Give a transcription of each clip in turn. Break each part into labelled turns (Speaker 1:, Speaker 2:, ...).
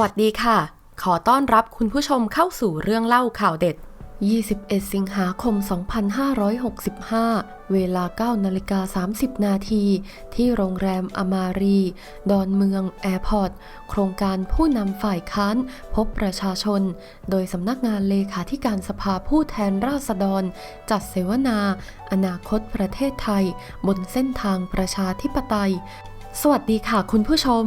Speaker 1: สวัสดีค่ะ ขอต้อนรับคุณผู้ชมเข้าสู่เรื่องเล่าข่าวเด็ด 21 สิงหาคม 2565 เวลา 9 นาฬิกา 30 นาที ที่โรงแรมอมารี ดอนเมือง แอร์พอร์ต โครงการผู้นำฝ่ายค้าน พบประชาชน โดยสำนักงานเลขาธิการสภาผู้แทนราษฎร จัดเสวนา อนาคตประเทศไทย บนเส้นทางประชาธิปไตย สวัสดีค่ะคุณผู้ชม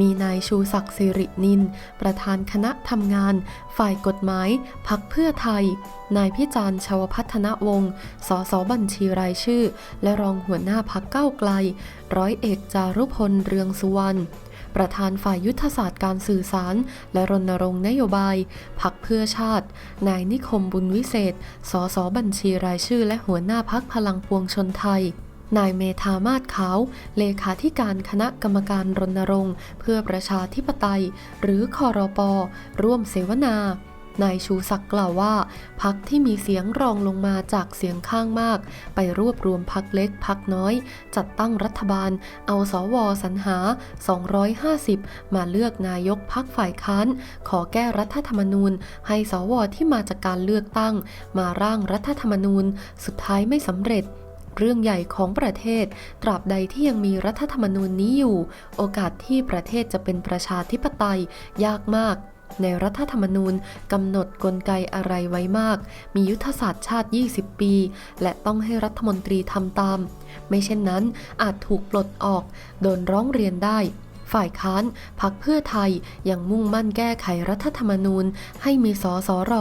Speaker 1: มีนายชูศักดิ์สิรินิน ประธานคณะทำงาน ฝ่ายกฎหมายพักเพื่อไทย นายพิจารณ์ชาวพัฒนวงศ์สสบัญชีรายชื่อ และรองหัวหน้าพักเก้าไกล ร้อยเอกจารุพลเรืองสุวรรณประธานฝ่ายยุทธศาสตร์การสื่อสาร และรณรงค์นโยบาย พักเพื่อชาติ นายนิคมบุญวิเศษ สสบัญชีรายชื่อ และหัวหน้าพักพลังปวงชนไทย นายเมธามาศขาว เลขาธิการคณะกรรมการรณรงค์เพื่อประชาธิปไตย หรือคอรปร่วมเสวนานายชูศักดิ์กล่าวว่าพักที่มีเสียงรองลงมาจากเสียงข้างมาก ไปรวบรวมพักเล็กพักน้อย จัดตั้งรัฐบาล เอาสวสรรหา 250 มาเลือกนายกพักฝ่ายค้าน ขอแก้รัฐธรรมนูญ ให้สวที่มาจากการเลือกตั้ง มาร่างรัฐธรรมนูญ สุดท้ายไม่สำเร็จ เรื่องใหญ่ของประเทศ ตราบใดที่ยังมีรัฐธรรมนูญนี้อยู่ โอกาสที่ประเทศจะเป็นประชาธิปไตยยากมากในรัฐธรรมนูญกำหนดกลไกอะไรไว้มาก มียุทธศาสตร์ชาติ 20 ปี และต้องให้รัฐมนตรีทำตาม ไม่เช่นนั้นอาจถูกปลดออก โดนร้องเรียนได้ ฝ่ายค้านพักเพื่อไทยยังมุ่งมั่นแก้ไขรัฐธรรมนูญ ให้มีสสร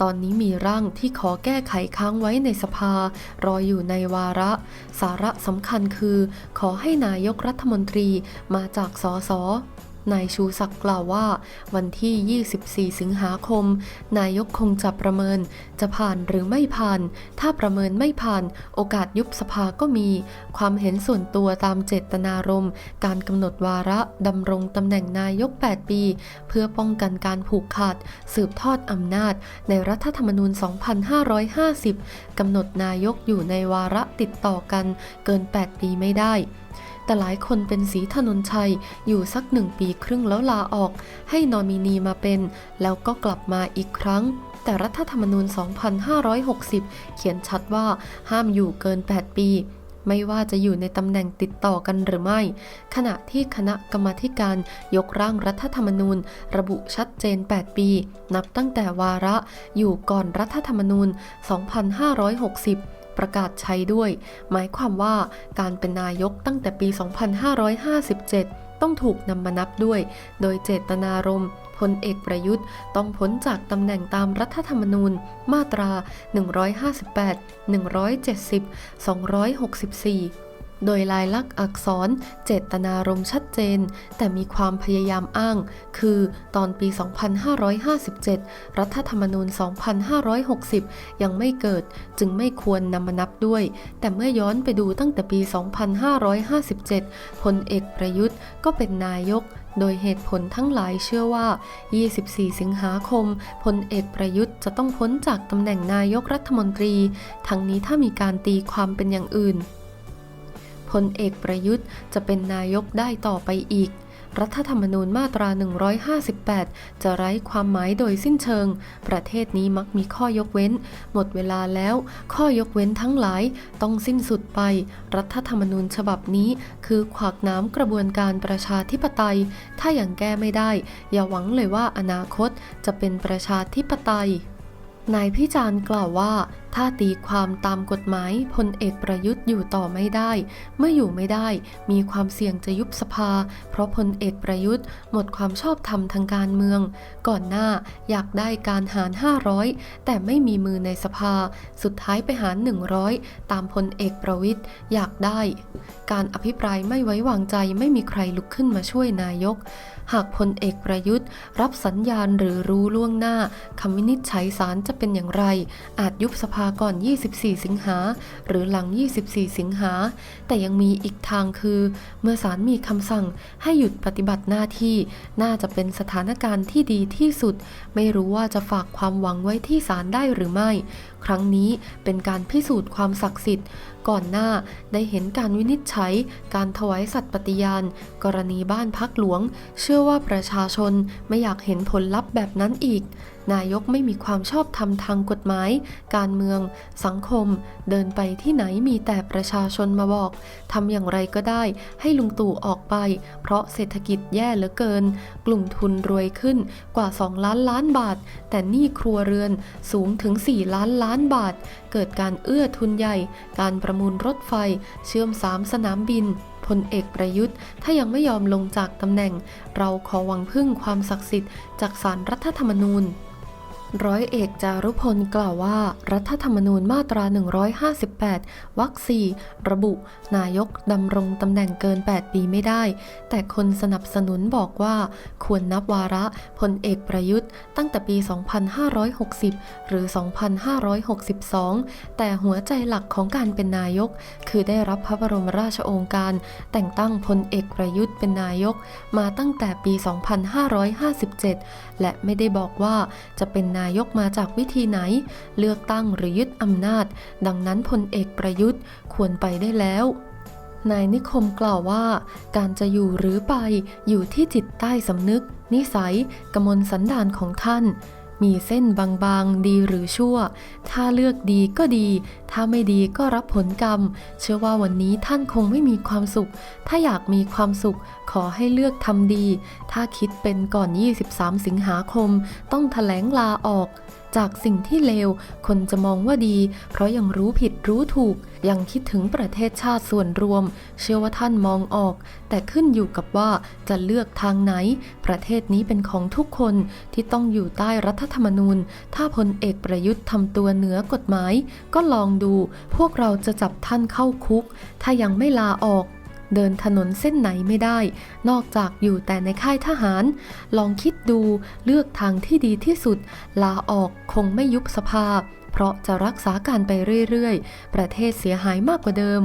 Speaker 1: ตอนนี้มีร่างที่ขอแก้ไขค้างไว้ในสภา รออยู่ในวาระ สาระสำคัญคือ ขอให้นายกรัฐมนตรีมาจากสส นายชูศักดิ์กล่าวว่า วันที่ 24 สิงหาคม นายกคงจะประเมิน จะผ่านหรือไม่ผ่าน ถ้าประเมินไม่ผ่าน โอกาสยุบสภาก็มี ความเห็นส่วนตัวตามเจตนารมณ์ การกำหนดวาระดำรงตำแหน่งนายก 8 ปี เพื่อป้องกันการผูกขาด สืบทอดอำนาจ ในรัฐธรรมนูญ 2550 กำหนดนายกอยู่ในวาระติดต่อกันเกิน 8 ปีไม่ได้ แต่หลายคนเป็นสีถนนชัยอยู่สักหนึ่งปีครึ่งแล้วลาออก ให้นอมินีมาเป็น แล้วก็กลับมาอีกครั้ง แต่รัฐธรรมนูญ 2560 เขียนชัดว่าห้ามอยู่เกิน 8 ปีไม่ว่าจะอยู่ในตำแหน่งติดต่อกันหรือไม่ ขณะที่คณะกรรมาการยกร่างรัฐธรรมนูญ ระบุชัดเจน 8 ปี นับตั้งแต่วาระอยู่ก่อนรัฐธรรมนูญ 2560 ประกาศใช้ด้วย หมายความว่าการเป็นนายกตั้งแต่ปี 2557 ต้องถูกนำมานับด้วย โดยเจตนารมณ์พลเอกประยุทธ์ต้องพ้นจากตำแหน่งตามรัฐธรรมนูญ มาตรา 158 170 264 โดยลายลักษณ์อักษรเจตนารมณ์ชัดเจน แต่มีความพยายามอ้าง คือตอนปี 2557 รัฐธรรมนูญ 2560 ยังไม่เกิดจึงไม่ควรนำมานับด้วย แต่เมื่อย้อนไปดูตั้งแต่ปี 2557 พลเอกประยุทธ์ก็เป็นนายกโดยเหตุผลทั้งหลายเชื่อว่า 24 สิงหาคม พลเอกประยุทธ์จะต้องพ้นจากตำแหน่งนายกรัฐมนตรี ทั้งนี้ถ้ามีการตีความเป็นอย่างอื่น พลเอกประยุทธ์จะเป็นนายกได้ต่อไปอีก รัฐธรรมนูญมาตรา 158 จะไร้ความหมายโดยสิ้นเชิง ประเทศนี้มักมีข้อยกเว้น หมดเวลาแล้ว ข้อยกเว้นทั้งหลายต้องสิ้นสุดไป รัฐธรรมนูญฉบับนี้คือขวากน้ำกระบวนการประชาธิปไตย ถ้ายังแก้ไม่ได้ อย่าหวังเลยว่าอนาคตจะเป็นประชาธิปไตย นายพิจารณ์กล่าวว่า ถ้าตีความตามกฎหมายพลเอกประยุทธ์อยู่ต่อไม่ได้ เมื่ออยู่ไม่ได้ มีความเสี่ยงจะยุบสภา เพราะพลเอกประยุทธ์ หมดความชอบธรรมทางการเมือง ก่อนหน้าอยากได้การหาร 500 แต่ไม่มีมือในสภา สุดท้ายไปหาร 100 ตามพลเอกประวิทย์อยากได้ การอภิปรายไม่ไว้วางใจไม่มีใครลุกขึ้นมาช่วยนายก หากพลเอกประยุทธ์ รับสัญญาณหรือรู้ล่วงหน้าคำวินิจฉัยศาลจะเป็นอย่างไร อาจยุบสภาก่อน 24 สิงหา หรือหลัง 24 สิงหา แต่ยังมีอีกทางคือ เมื่อศาลมีคำสั่งให้หยุดปฏิบัติหน้าที่ น่าจะเป็นสถานการณ์ที่ดีที่สุด ไม่รู้ว่าจะฝากความหวังไว้ที่ศาลได้หรือไม่ ครั้งนี้เป็นการพิสูจน์ความศักดิ์สิทธิ์ก่อนหน้าได้เห็นการวินิจฉัย การถวายสัตย์ปฏิญาณ กรณีบ้านพักหลวง เชื่อว่าประชาชนไม่อยากเห็นผลลัพธ์แบบนั้นอีก นายกไม่มีความชอบธรรมทางกฎหมาย การเมือง สังคม เดินไปที่ไหนมีแต่ประชาชนมาบอกทำอย่างไรก็ได้ ให้ลุงตู่ออกไป เพราะเศรษฐกิจแย่เหลือเกิน กลุ่มทุนรวยขึ้นกว่า 2 ล้านล้านบาท แต่หนี้ครัวเรือนสูงถึง 4 ล้านล้านบาท เกิดการเอื้อทุนใหญ่ การประมูลรถไฟ เชื่อมสามสนามบินพลเอกประยุทธ์ ถ้ายังไม่ยอมลงจากตำแหน่ง เราขอหวังพึ่งความศักดิ์สิทธิ์จากสารรัฐธรรมนูญ ร้อยเอกจารุพลกล่าวว่า รัฐธรรมนูญมาตรา 158 วรรคสี่ระบุ นายกดำรงตำแหน่งเกิน 8 ปีไม่ได้ แต่คนสนับสนุนบอกว่า ควรนับวาระพลเอกประยุทธ์ ตั้งแต่ปี 2560 หรือ 2562 แต่หัวใจหลักของการเป็นนายก คือได้รับพระบรมราชโองการ แต่งตั้งพลเอกประยุทธ์เป็นนายก มาตั้งแต่ปี 2557 และไม่ได้บอกว่าจะเป็นนายกมาจากวิธีไหน เลือกตั้งหรือยึดอำนาจ ดังนั้นพลเอกประยุทธ์ควรไปได้แล้วนายนิคมกล่าวว่า การจะอยู่หรือไปอยู่ที่จิตใต้สำนึก นิสัยกมลสันดานของท่าน มีเส้นบางๆ ดีหรือชั่ว ถ้าเลือกดีก็ดี ถ้าไม่ดีก็รับผลกรรม เชื่อว่าวันนี้ท่านคงไม่มีความสุข ถ้าอยากมีความสุข ขอให้เลือกทำดี ถ้าคิดเป็นก่อน 23 สิงหาคม ต้องแถลงลาออก จากสิ่งที่เลว คนจะมองว่าดี เพราะยังรู้ผิดรู้ถูก ยังคิดถึงประเทศชาติส่วนรวม เชื่อว่าท่านมองออก แต่ขึ้นอยู่กับว่าจะเลือกทางไหน ประเทศนี้เป็นของทุกคนที่ต้องอยู่ใต้รัฐธรรมนูญ ถ้าพลเอกประยุทธ์ทำตัวเหนือกฎหมาย ก็ลองดู พวกเราจะจับท่านเข้าคุก ถ้ายังไม่ลาออก เดินถนนเส้นไหนไม่ได้ นอกจากอยู่แต่ในค่ายทหาร ลองคิดดูเลือกทางที่ดีที่สุด ลาออกคงไม่ยุบสภา เพราะจะรักษาการไปเรื่อยๆ ประเทศเสียหายมากกว่าเดิม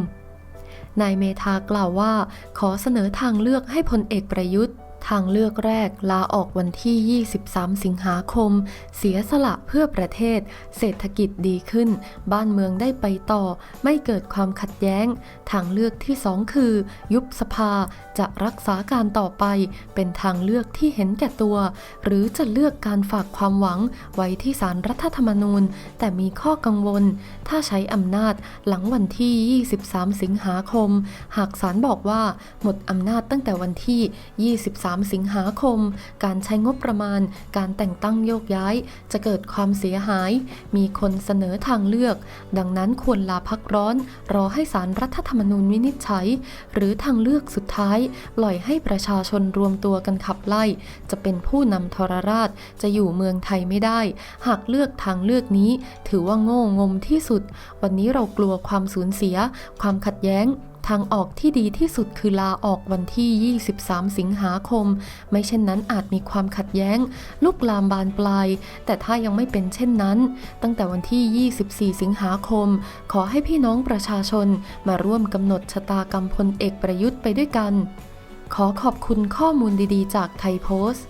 Speaker 1: นายเมธากล่าวว่า ขอเสนอทางเลือกให้พลเอกประยุทธ์ ทางเลือกแรกลาออกวันที่ 23 สิงหาคม เสียสละเพื่อประเทศ เศรษฐกิจดีขึ้น บ้านเมืองได้ไปต่อ ไม่เกิดความขัดแย้ง ทางเลือกที่สองคือ ยุบสภาจะรักษาการต่อไป เป็นทางเลือกที่เห็นแก่ตัว หรือจะเลือกการฝากความหวังไว้ที่สารรัฐธรรมนูญ แต่มีข้อกังวล ถ้าใช้อำนาจหลังวันที่ 23 สิงหาคม หากศาลบอกว่าหมดอำนาจตั้งแต่วันที่ 23 3 สิงหาคม การใช้งบประมาณ การแต่งตั้งโยกย้าย จะเกิดความเสียหาย มีคนเสนอทางเลือก ดังนั้นควรลาพักร้อน รอให้สารรัฐธรรมนูญวินิจฉัย หรือทางเลือกสุดท้าย ปล่อยให้ประชาชนรวมตัวกันขับไล่ จะเป็นผู้นำทรราช จะอยู่เมืองไทยไม่ได้ หากเลือกทางเลือกนี้ ถือว่าโง่งมที่สุด วันนี้เรากลัวความสูญเสีย ความขัดแย้ง ทางออกที่ดีที่สุดคือลาออกวันที่ 23 สิงหาคม ไม่เช่นนั้นอาจมีความขัดแย้ง ลุกลามบานปลาย แต่ถ้ายังไม่เป็นเช่นนั้น ตั้งแต่วันที่ 24 สิงหาคม ขอให้พี่น้องประชาชนมาร่วมกำหนดชะตากรรมพลเอกประยุทธ์ไปด้วยกัน ขอขอบคุณข้อมูลดีๆ จากไทยโพสต์